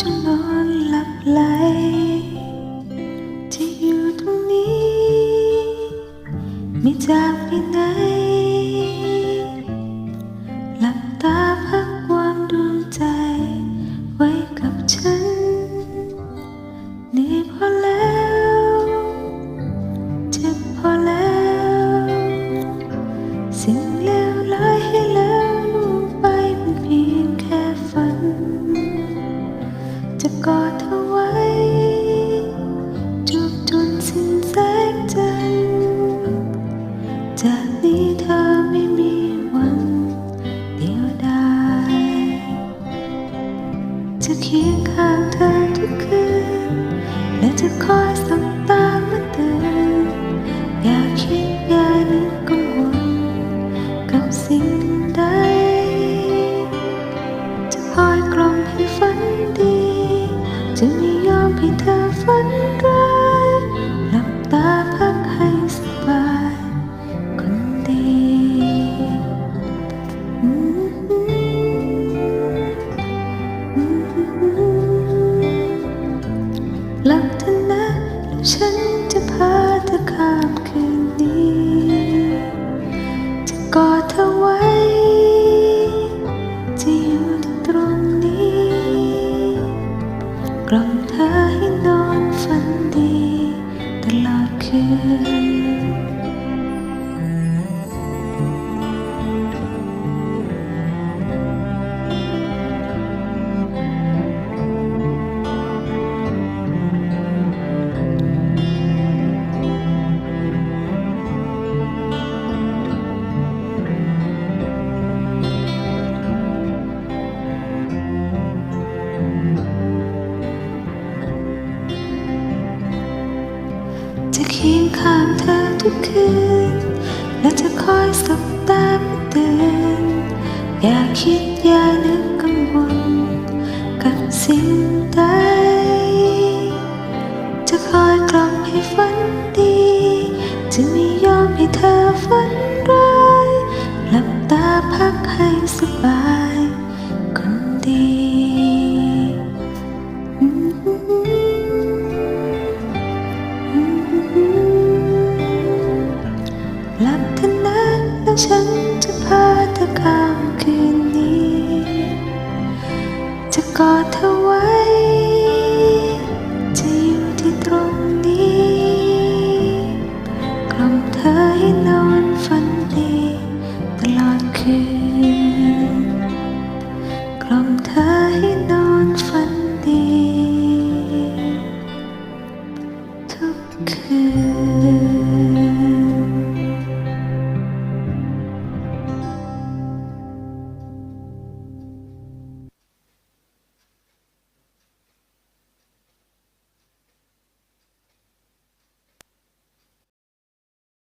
จงนอนหลับไหลจะอยู่ตรงนี้ ไม่จากไปไหน กับสิ่งใด จะคอยกล่อมให้ฝันดี จะไม่ยอมให้เธอฝันร้าย จะเคียงข้างเธอทุกคืน และจะคอยสับตาเตือนอย่าคิดอย่านึกกังวลกับสิ่งใด จะคอยกล่อมให้ฝันดี จะไม่ยอมให้เธอฝันร้ายหลับตาพักให้สบาย